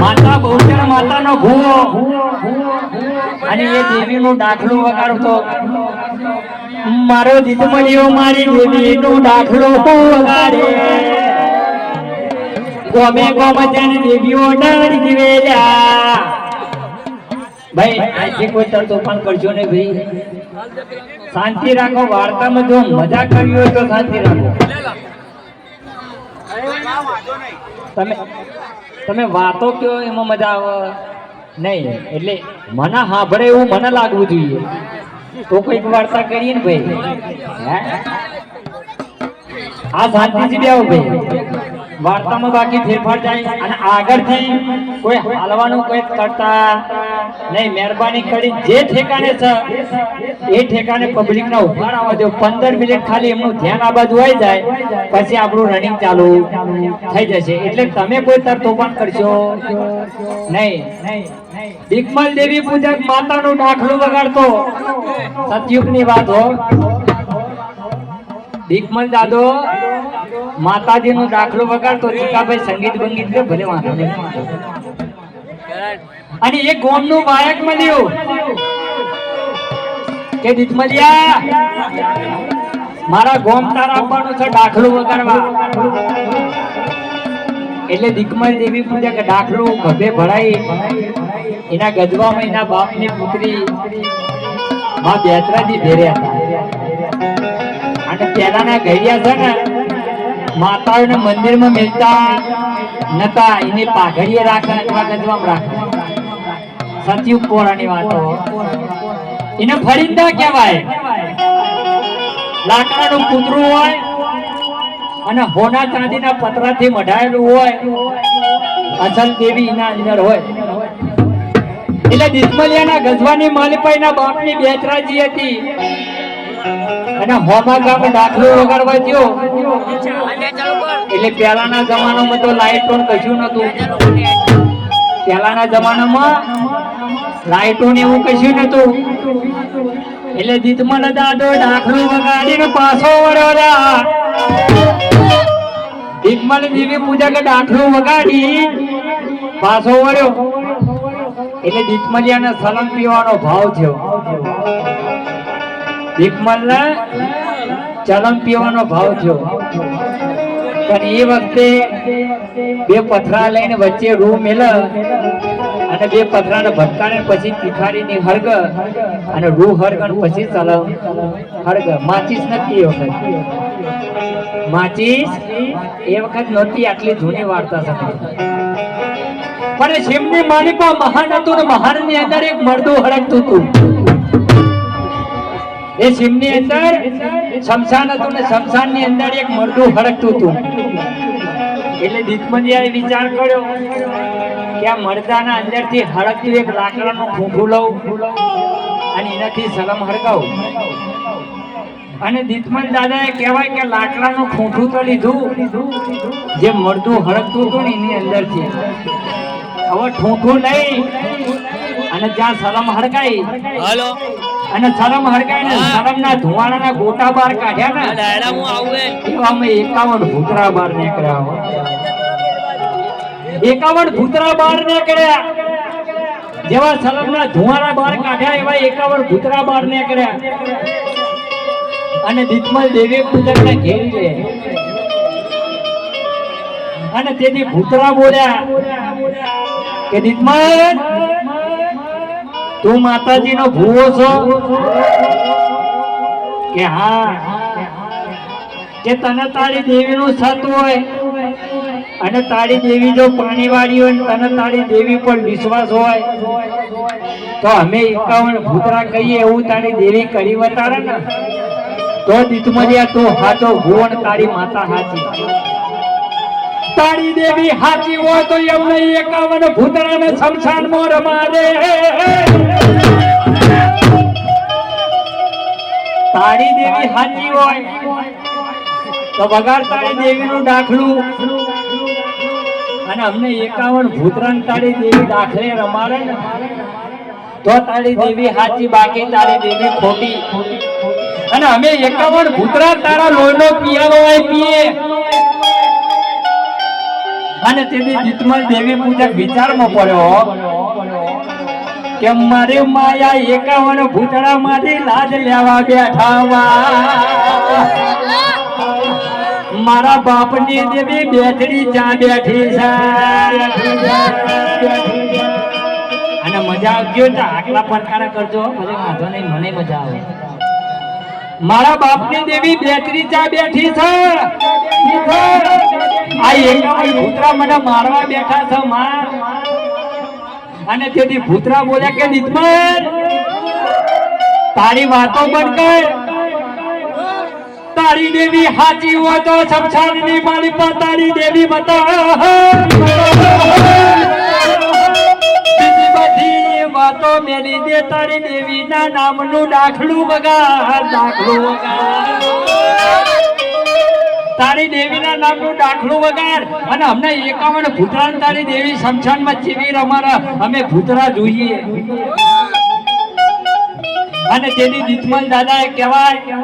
માતા બહુચર માતાનો ભૂવો. અને એ દેવીનું દાખલું વગાડતો. મારો દીદમણીઓ મારી દેવીનું દાખલો વગાડે. ગમે ગમે તેને દેવીઓ ડર જીવેલા ભાઈ, આજે કોઈ તર તોફાન કરજો ને ભાઈ. શાંતિ રાખો, વાર્તામાં જો મજા કરવી હોય તો શાંતિ રાખો. તમે તમે વાતો કયો, એમાં મજા આવે? નહીં, એટલે મને સાંભળે એવું મને લાગવું જોઈએ. તો કોઈક વાર્તા કરીએ ને ભાઈ? આ શાંતિથી બેહો ભાઈ. વાર્તામાં બાકી ફેરફાર જાય અને આગળથી કોઈ હાલવાનું કોઈ કરતા નહીં, મહેરબાની કરી જે ઠેકાણે છે, એ ઠેકાણે પબ્લિક ના ઊભા આવવા દો પંદર મિનિટ ખાલી એમનું ધ્યાન આ બાજુ આવી જાય, પછી આપણું રનિંગ ચાલુ થઈ જશે. એટલે તમે કોઈ તર તોફાન કરશો? નહીં. ભીખમલ દેવી પૂજક માતાનું દાખલું વગાડતો. સતયુગની વાત હો. ભીખમલ દાદો, માતાજીનો દાખલો વગાડતો. ચીકાભાઈ સંગીત બંગીત ભલે વાંધો નહીં. અને એ ગોમનું બાળક મળ્યું. કે દીતમલિયા મારા ગોમ તારા આપવાનું છે દાખલો વગાડવા. એટલે દીકમલ દેવી પૂજા કે દાખલો ગભે ભરાઈ, એના ગજવામાં એના બાપની પુત્રી માં બેતરાજી ભેરે હતા. અને પહેલાના ઘડિયા છે ને, માતાઓને મંદિરમાં મિલતા નતા, એની પાઘડીએ રાખે અથવા ગજવામાં રાખે. સતયુગ પોરાની વાતો. એને ફરિંદા કહેવાય. લાકડાનું કૂતરું હોય અને હોના ચાંદીના પતરાથી મઢાયેલું હોય, અસલ દેવી એના અંદર હોય. એટલે દિસમલિયાના ગજવાની માલિપાઈના બાપની બેચરાજી હતી. અને હોમા ગામે દાખલો વગાડવા ગયો. એટલે પહેલાના જમાનામાં તો લાઈટ પણ કશું નતું પહેલાના જમાનામાં લાઈટો ને એવું કશું નતું એટલે જીતમલ દાદો દાખલો વગાડીને પાછો વળ્યો રા. દીતમલ દેવી પૂજા કે દાખલો વગાડી પાછો વળ્યો. એટલે દીતમલિયાને સલમ પીવાનો ભાવ થયો. ભીખમલને ચલમ પીવાનો ભાવ થયો. પણ એ વખતે બે પથરા લઈને વચ્ચે રૂ મેલ અને બે પથરાને ભટકાને પછી તિખારીની હળગ અને રૂ હળગણ પછી ચાલ હરગ માચીસ નથી એ વખત. માચીસ એ વખત નહોતી આટલી જૂની વાર્તા હતી પણ શિવની માલિકા મહાન હતું ને મહાનની અંદર એક મળતું હળગતું હતું. એ સિમની અંદર, શમશાન હતું ને શમશાનની અંદર એક મરડું હડકતું હતું. એટલે દીપમંદિયાએ વિચાર કર્યો કે આ મરદાના અંદરથી હડકતું એક લાકડાનું ફૂંફું લઉં અને એનાથી સલમ હડકાવું અને દીપમન દાદાએ કહેવાય કે લાકડાનું ખૂંઠું તો લીધું, જે મરદું હડકતું હતું ને એની અંદરથી. હવે ઠૂંઠું લઈ અને જ્યાં સલમ હડકાઈ હાલો. અને શરમ હરકાઈ ના શરમના ધુવાણાના ગોટા બાર કાઢ્યા ને. ડાયડા હું આવું હે. અમે એકાવન ભૂતરા બાર નીકળ્યા હો. એકાવન ભૂતરા બાર નીકળ્યા. જેવા શરમના ધુવાણા બાર કાઢ્યા એવા એકાવન ભૂતરા બાર નીકળ્યા. અને દીપમલ દેવી પૂજકને ઘેરી લે અને તેથી ભૂતરા બોલ્યા કે દીપમલ તું માતાજીનો ભૂવો છો? કે હા? કે તને તારી દેવીનું થતું હોય? અને તારી દેવી જો પાણી વાળી હોય ને તને તારી દેવી પર વિશ્વાસ હોય? તો અમે એકાવન ભૂતરા કહીએ, એવું તારી દેવી કરી વતારે ને? તો દીતમરિયા, તું હાચો ભૂવો ને તારી માતા હાચી. તારી દેવી હાચી હોય તો એમને એકાવન ભૂતરાને શમશાનમાં રમાડે. તાળી દેવી હાચી હોય તો વગાડ તારી દેવીનું દાખલું અને અમને એકાવન ભૂતરાન તાળી દેવી દાખલે રમાડે ને. તો તારી દેવી હાચી, બાકી તારી દેવી ખોટી. અને અમે એકાવન ભૂતરા તારા લોહીનો હોય પીએ. અને તેથી જીતમલ દેવી પૂજક વિચારમાં પડ્યો. કે મારી માયા એકાવન ભૂતળા માંથી લાજ લેવા બેઠા મારા બાપની દેવી બેઠડી ચા બેઠી છે. અને મજા આવજો તો આટલા પડકારા કરજો મને વાંધો નહીં, મને મજા આવે. મારા બાપની દેવી બેઠડી ચા બેઠી છે. ભૂતરા મને મારવા બેઠા છો, માં. અને તેથી ભૂતરા બોલ્યા કે નિતમન તારી વાતો બંધ કર. તારી દેવી હાચી હોય તો શમશાનની મારી પર તારી દેવી બતાવ. બધી વાતો મેલી દે તારી દેવીના નામનું દાખલું વગાડ દાખલું વગાડ તારી દેવીના નામનું દાખલું વગાડ. અને અમને એકાવન ભૂતરા તારી દેવી શમશાનમાં જીવી અમારા અમે ભૂતરા જોઈએ. અને તેની દીતમલ દાદાએ કહેવાય,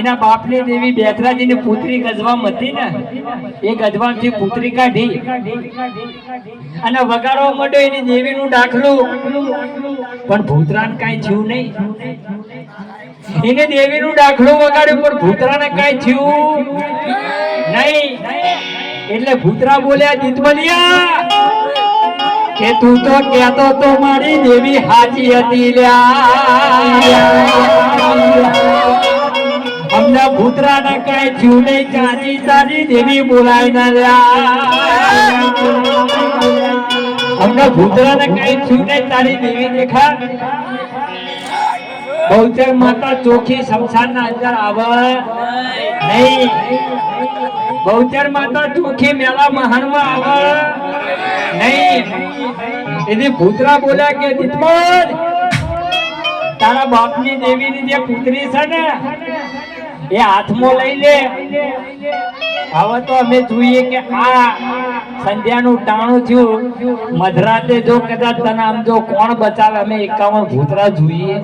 એના બાપની દેવી બેતરાજીની પુત્રી ગજવામ હતી ને, એ ગજવામથી પુત્રી કાઢી. અને વગાડવા માટે એની દેવીનું દાખલું પણ ભૂતરાન કાંઈ થયું નહીં. એને દેવીનું દાખલું વગાડ્યું પણ ભૂતરાને કાંઈ થયું નહીં. એટલે ભૂતરા બોલ્યા જીતમલિયા કે તું તો કહેતો તો મારી દેવી હાચી હતી લ્યા. અમને ભૂતરાને કાંઈ થયું નહીં ચાંદી તારી દેવી બોલાય ના લ્યા. અમને ભૂતરાને કાંઈ થયું નહીં, તારી દેવી દેખા. બહુચર માતા ચોખી શમશાનના અંદર આવે. નહીં. બહુચર માતા ચોખી મેળા મહાનમાં આવે. નહીં. એની ભૂતરા બોલ્યા કે દિતમલ તારા બાપની દેવીની જે પુત્રી છે ને, એ હાથમાં લઈ લે. હવે તો અમે જોઈએ કે આ સંધ્યાનું ટાણું થયું. મધરાતે જો કદાચ તને આમ જો કોણ બચાવે, અમે એકાવન ભૂતરા જોઈએ.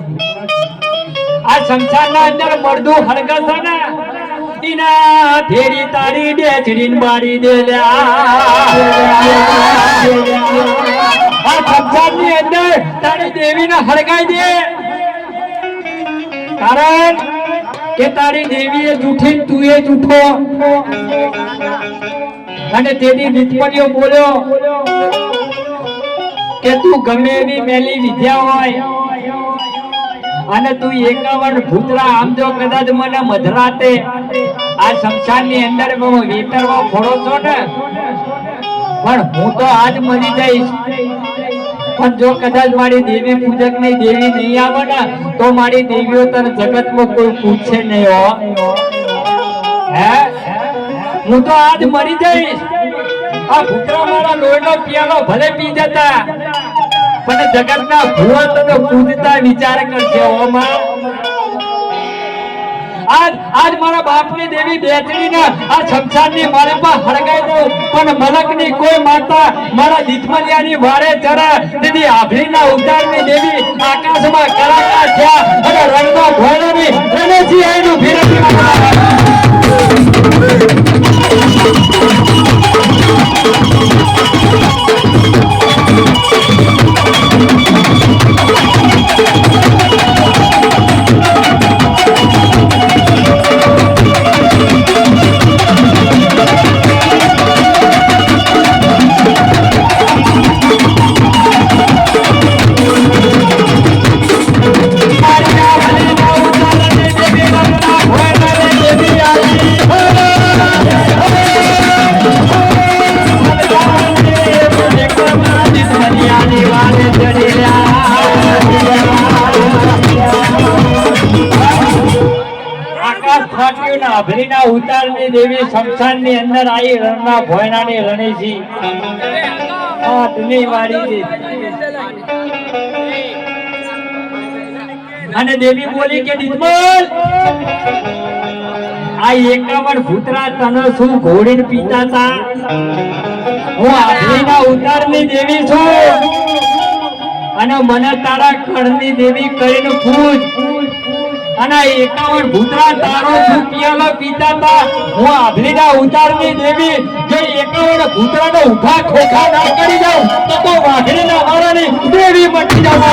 આ સંસારના અંદર મળદું હળગસ ને દીના ફેરી તારી ડેચડીન મારી દે લે આ સંસારની અંદર તારી દેવીને હળગાઈ દે. કારણ કે તારી દેવી એ જૂઠી તું એ જૂઠો. અને તેની નીતપણીઓ બોલ્યો કે તું ગમે એવી મેલી વિદ્યા હોય અને તું એકાવન ભૂતરા આમ જો કદાચ મને મધરાતે આ શમશાનની અંદર વેતરવા ફોડો છો ને? પણ હું તો આજ મરી જઈશ. પણ જો કદાચ મારી દેવી પૂજકની દેવી નહીં આવે ને, તો મારી દેવીઓ તને જગતમાં કોઈ પૂછશે નહીં હો. હે? હું તો આજ મરી જઈશ. આ ભૂતરા મારા લોહીનો પિયાલો ભલે પી જતા. પણ જગતના ભૂવા તમે પૂજતા વિચાર કરશે ઓમાં આજ આજ મારા બાપની દેવી બેચડીને આ શમશાનની મારે પણ હળગાઈ દઉં. પણ મલકની કોઈ માતા મારા દીઠમલિયાની વારે ચરા. દીદી આભરીના ઉતારની દેવી આકાશમાં કલાકાર થયા અને રંગમાં ભોળાની રણજી આઈનું ફાટ્યું ને ઉતારની દેવી શમશાનની અંદર આવી રણના ભોયનાની રણેજી આ ધૂની વાળી દેવી. અને દેવી બોલી કે નિર્મલ આ એકાવન ભૂતરા તને શું ઘોડીને પીતા તા હું આભરીના ઉતારની દેવી છું. અને મને તારા કળની દેવી કરીને પૂજ. અને એકાવન ભૂતરા તારો સુપિયાલો પિયાલો પીતા તા હું આભલીના ઉતારની દેવી, જો એકાવન ભૂતરાનો ઊભા ખોખા ના કરી જાઉં તો તો વાઘરીના હારાની દેવી મટી જાવ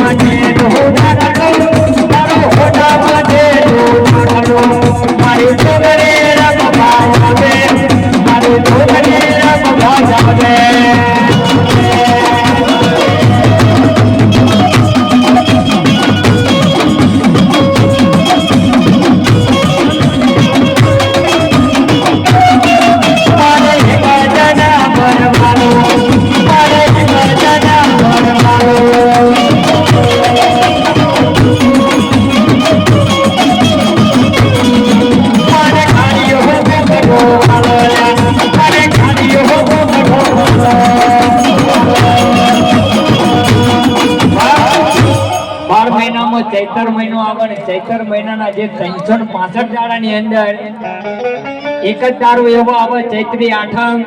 माझे મહિનામાં ચૈતર મહિનો આવે ને ચૈતર મહિનાના જે ત્રણસો પાસઠ દાડાની અંદર એક જ દારૂ એવો આવે, ચૈત્રી આઠમ.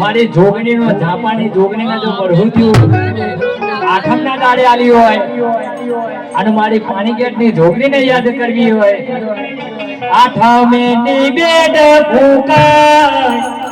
મારી જોગણીનો, જાપાની જોગણીના જો મરહું થયું, આઠમના દાડે આલી હોય અને મારી પાણીગેટની જોગણીને યાદ કરવી હોય. આઠમે ની બેડ ફૂંકાય